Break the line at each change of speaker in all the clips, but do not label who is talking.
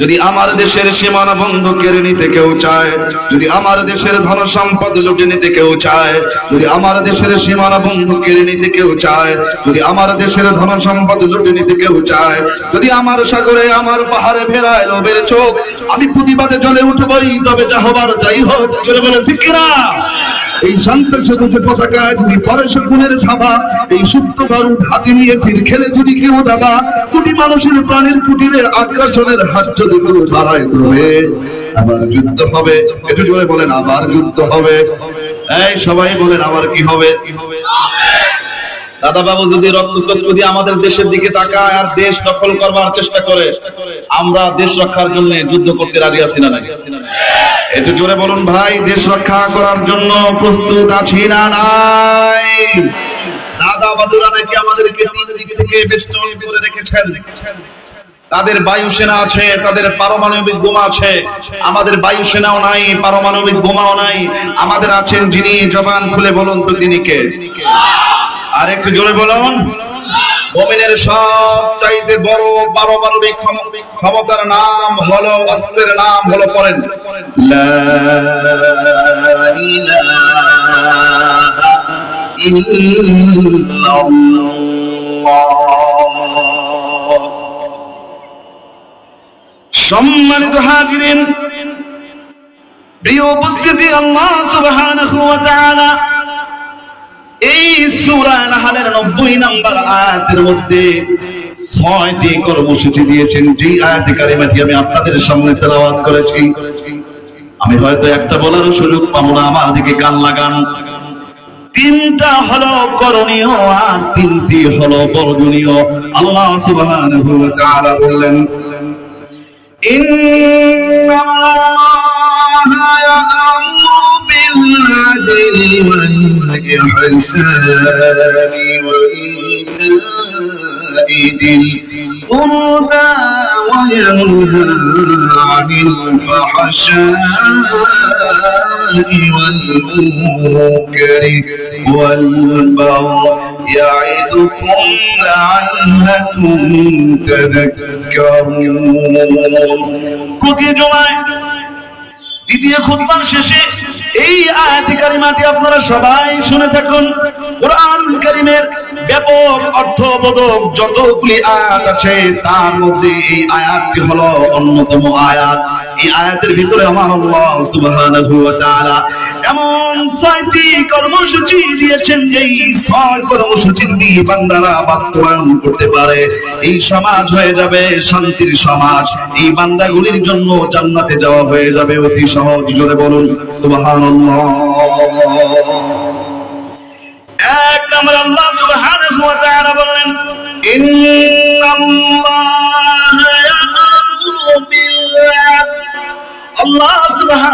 যদি আমার দেশের সীমানা বন্ধ কেড়ে নিতে কেউ চায়, যদি আমার দেশের ধন সম্পদ লুটে নিতে কেউ চায়, যদি আমার দেশের সীমানা বন্ধ কেড়ে নিতে কেউ চায়, যদি আমার দেশের ধন সম্পদ লুটে নিতে কেউ চায়, যদি আমার সাগরে, আমার পাহাড়ে ফেরায় লোভের চোখ, আমি প্রতিবাদে জলে উঠবই, তবে যা হবার তাই হোক। চলে বলে ঠিক এই শান্তের সাথে যে পতাকায় যদি পরে শকুনের ছাপা, এই সুপ্ত বারুদ হাতে নিয়ে ফির খেলে যদি কেউ দাবা, কোটি মানুষের প্রাণের কুটিরে আগ্রাসনের হাত যদি কেউ বাড়ায় তবে আবার যুদ্ধ হবে। একটু জোরে বলেন, আবার যুদ্ধ হবে। এই, সবাই বলেন, আবার কি হবে? দাদা বাবু, যদি আমাদের দেশের দিকে তাকায় আর দেশ দখল করবার চেষ্টা করে, আমরা দেশ রক্ষার জন্য যুদ্ধ করতে রাজি আছি না নাকি? একটু জোরে বলুন, ভাই, দেশ রক্ষা করার জন্য প্রস্তুত আছি না নাই? দাদা বাদুরা নাকি আমাদেরকে দিক থেকে বেষ্টন করে রেখেছেন? তাদের বায়ুসেনা আছে, তাদের পারমাণবিক বোমা আছে। আমাদের বায়ুসেনাও নাই, পারমাণবিক বোমাও নাই। আমাদের আছেন যিনি, জবান খুলে বলুন তো তিনি কে? আর একটু জোরে বলুন। মোমিনের সব চাইতে বড় পারমাণবিক ক্ষম- ক্ষমতার নাম হলো, অস্ত্রের নাম হলো লা ইল্লাল্লাহ। সম্মানিত হাজিরিন, প্রিয় উপস্থিতি, আল্লাহ তাআলা এই সূরা নাহলের 90 নম্বর আয়াতের মধ্যে ছয়টি কর্মসূচি দিয়েছেন। যে আয়াতে কারিমাটি আমি আপনাদের সামনে তেলাওয়াত করেছি। আমি হয়তো একটা বলার সুযোগ পাবো না, আমার দিকে কান লাগান। তিনটা হলো করণীয় আর তিনটি হলো বর্জনীয়। আল্লাহ তাআলা বললেন إن الله يأمر بالعدل والإحسان وإيتاء ذي القربى وينهى عن الفحشاء والمنكر والبغي يعظكم لعلكم تذكرون প্রতি জমায় দ্বিতীয় খুতবার শেষে এই আয়াতি কারিমাটি আপনারা সবাই শুনে থাকুন কোরআন কারিমের ব্যাপক অর্থবোধক যতগুলি আয়াত আছে তার মধ্যে এই আয়াতটি হলো অন্যতম আয়াত এই আয়াতের ভিতরে আমার আল্লাহ সুবহানাহু ওয়া তাআলা এমন ছয়টি কর্মসূচি দিয়েছেন যে এই ছয় কর্মসূচি দিয়ে বান্দারা বাস্তবায়ন করতে পারে। এই সমাজ হয়ে যাবে শান্তির সমাজ। এই বান্দাগুলির জন্য জান্নাতে যাওয়া হয়ে যাবে। অতি সহজ জোরে বলুন, সুবহানাল্লাহ। এক নম্বর আল্লাহ সুবহানাহু ওয়া তাআলা বলেন ইন্নাল্লাহা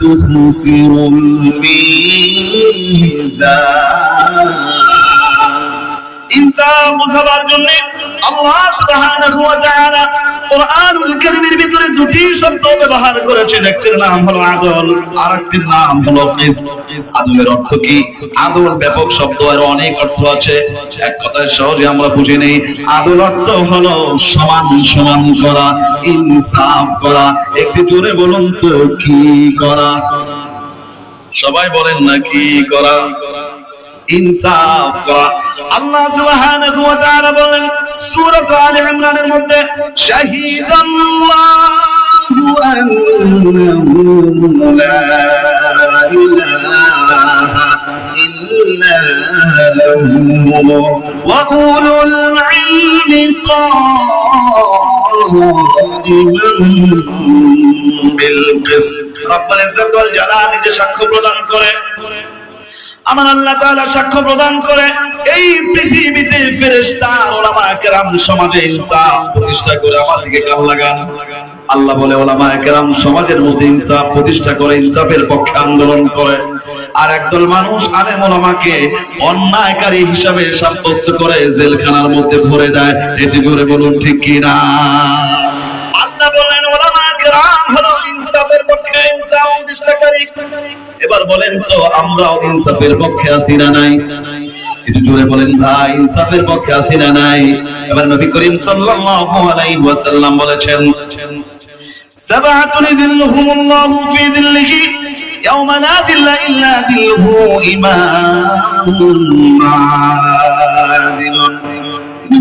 تخسروا الميزان অনেক অর্থ আছে। এক কথায় সহজে আমরা বুঝে নেই। অর্থ হলো সমান সমান করা, ইনসাফ করা। একটু জোরে বলুন তো, কি করা? সবাই বলেন না, কি করা? ইনসাফ করা। আল্লাহ সুবহানাহু ওয়া তাআলা বলেন সূরা আলে ইমরানের মধ্যে শাহিদাল্লাহু আন্নাহু লা ইলাহা ইল্লা হু ওয়া উলুল ইলমি قائما بالقسط রব্বুল ইজ্জত ওয়াল জালাল নিজে সাক্ষ্য প্রদান করে আমার আল্লাহ তাআলা সাক্ষ্য প্রদান করে এই পৃথিবীতে ফেরেশতা ওলামা কেরাম সমাজে ইনসাফ প্রতিষ্ঠা করে আমার দিকে কাল লাগান। আল্লাহ বলে, ওলামা একরাম সমাজের মধ্যে ইনসাফ প্রতিষ্ঠা করে, ইনসাফের পক্ষে আন্দোলন করে। আর একদল মানুষ আলেম ওলামাকে অন্যায়কারী হিসাবে সাব্যস্ত করে জেলখানার মধ্যে ভরে দেয়। এটি জোরে বলুন ঠিক কি না? আল্লাহ বলেন, ওলামা একরাম হলো ইনসাফের পক্ষে ইনসাফ প্রতিষ্ঠাকারী। এবার বলেন তো, আমরাও ইনসাফের পক্ষে আছি না নাই? জোরে বলেন, ভাই, ইনসাফের পক্ষে আছি না নাই? এবার নবী করিম সাল্লাল্লাহু আলাইহি ওয়াসাল্লাম বলেছেন, সাবআতুন যিল্লুহুমুল্লাহু ফি যিল্লিহি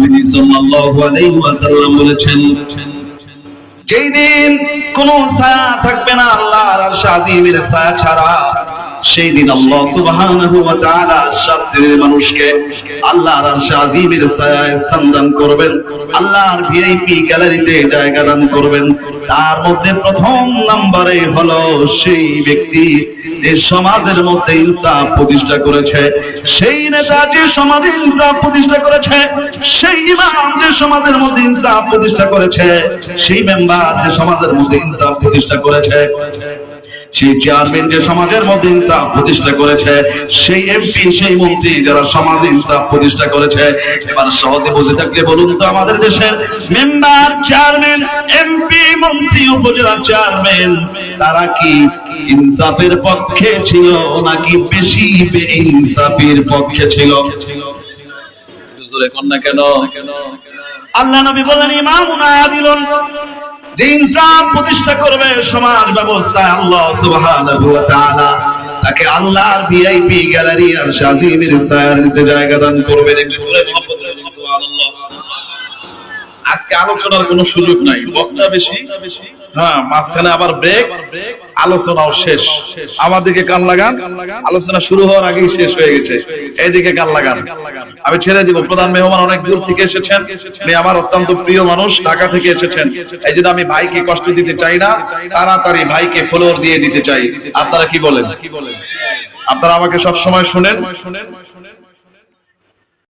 নবী সাল্লাল্লাহু আলাইহি ওয়াসাল্লাম বলেছেন, যেই দিন কোন ছায়া থাকবে না আল্লাহর আরশ আজিমের ছায়া ছাড়া সেই দিন আল্লাহ সুবহানাহু ওয়া তাআলা সাত শ্রেণির মানুষকে আল্লাহর আরশ আজিমের ছায়ায় স্থান দান করবেন। আল্লাহর ভিআইপি গ্যালারিতে জায়গা দান করবেন। তার মধ্যে প্রথম নম্বরে হলো সেই ব্যক্তি যে সমাজের মধ্যে ইনসাফ প্রতিষ্ঠা করেছে। সেই নেতা যে সমাজে ইনসাফ প্রতিষ্ঠা করেছে, সেই ইমাম যে সমাজের মধ্যে ইনসাফ প্রতিষ্ঠা করেছে, সেই মেম্বার যে সমাজের মধ্যে ইনসাফ প্রতিষ্ঠা করেছে। সেই চেয়ারম্যান যে সমাজের মধ্যে ইনসাফ প্রতিষ্ঠা করেছে, সেই এমপি সেই মন্ত্রী যারা সমাজে ইনসাফ প্রতিষ্ঠা করেছে, এবার সহজে বুঝে থাকলে বলুন তো আমাদের দেশের মেম্বার চেয়ারম্যান এমপি মন্ত্রী, উপজেলা চেয়ারম্যান তারা কি ইনসাফের পক্ষে ছিল নাকি বেশি ইনসাফের পক্ষে ছিল? জোরে না কেন? আল্লাহ নবী বললেন ইমামুন আদিলুন যে ইনসাফ প্রতিষ্ঠা করবে সমাজ ব্যবস্থায় আল্লাহ সুবহানাহু তাকে আল্লাহর ভিআইপি গ্যালারি আর শাজিমের সায়ার নিচে জায়গা দান করবেন একটু আজকে আলোচনার কোনো সুযোগ নাই। বক্তা বেশি হ্যাঁ মাঝখানে আবার ব্রেক আলোচনাও শেষ। আমার দিকে কান লাগান। আলোচনা শুরু হওয়ার আগেই শেষ হয়ে গেছে। এইদিকে কান লাগান। আমি ছেড়ে দিব। প্রধান মেহমান অনেক দূর থেকে এসেছেন। আমার অত্যন্ত প্রিয় মানুষ, ঢাকা থেকে এসেছেন। এই জন্য আমি ভাইকে কষ্ট দিতে চাই না। তাড়াতাড়ি ভাইকে ফলোর দিয়ে দিতে চাই। আপনারা কি বলেন? আপনারা আমাকে সব সময় শুনেন শুনেন।